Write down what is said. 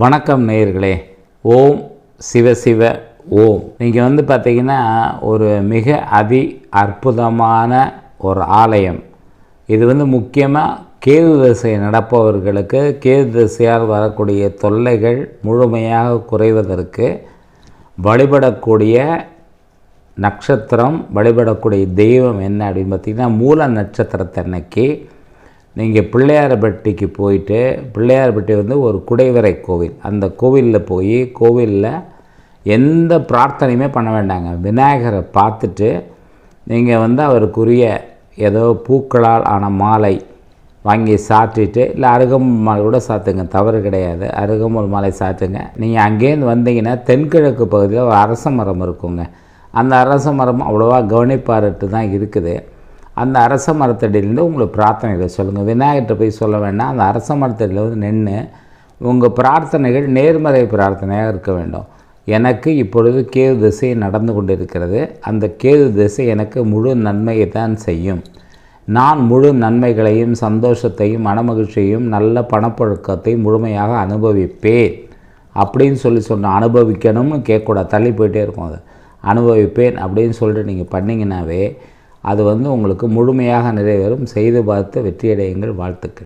வணக்கம் நேயர்களே. ஓம் சிவ சிவ ஓம். நீங்கள் வந்து பார்த்தீங்கன்னா ஒரு மிக அதி அற்புதமான ஒரு ஆலயம். இது வந்து முக்கியமாக கேது திசை நடப்பவர்களுக்கு கேது திசையால் வரக்கூடிய தொல்லைகள் முழுமையாக குறைவதற்கு வழிபடக்கூடிய நட்சத்திரம் வழிபடக்கூடிய தெய்வம் என்ன அப்படின்னு பார்த்தீங்கன்னா மூல நட்சத்திரத்தன்னைக்கு நீங்கள் பிள்ளையார்பட்டிக்கு போயிட்டு பிள்ளையார்பட்டி வந்து ஒரு குடைவரை கோவில். அந்த கோவிலில் போய் கோவிலில் எந்த பிரார்த்தனையுமே பண்ண வேண்டாங்க. விநாயகரை பார்த்துட்டு நீங்கள் வந்து அவருக்குரிய ஏதோ பூக்களால் ஆன மாலை வாங்கி சாற்றிட்டு இல்லை அருகம்புல் மாலை கூட சாத்துங்க தவறு கிடையாது. அருகம்புல் மாலை சாத்துங்க. நீங்கள் அங்கேருந்து வந்தீங்கன்னா தென்கிழக்கு பகுதியில் ஒரு அரச மரம் இருக்குங்க. அந்த அரச மரம் அவ்வளோவா கவனிப்பாருட்டு தான் இருக்குது. அந்த அரச மரத்தடியிலேருந்து உங்களை பிரார்த்தனைகளை சொல்லுங்கள் விநாயகர்கிட்ட போய் சொல்ல வேண்டாம். அந்த அரச மரத்தடியில் வந்து நின்று உங்கள் பிரார்த்தனைகள் நேர்மறை பிரார்த்தனையாக இருக்க வேண்டும். எனக்கு இப்பொழுது கேது திசை நடந்து கொண்டிருக்கிறது. அந்த கேது திசை எனக்கு முழு நன்மையை தான் செய்யும். நான் முழு நன்மைகளையும் சந்தோஷத்தையும் மனமகிழ்ச்சியையும் நல்ல பணப்பொழுக்கத்தையும் முழுமையாக அனுபவிப்பேன். அப்படின்னு சொல்லி சொன்ன அனுபவிக்கணும்னு கேட்கக்கூடாது. தள்ளி போயிட்டே இருக்கும் அது. அனுபவிப்பேன் அப்படின்னு சொல்லிட்டு நீங்கள் பண்ணிங்கனாவே அது வந்து உங்களுக்கு முழுமையாக நிறைவேறும். செய்து பார்த்து வெற்றியடையுங்கள். வாழ்த்துக்கள்.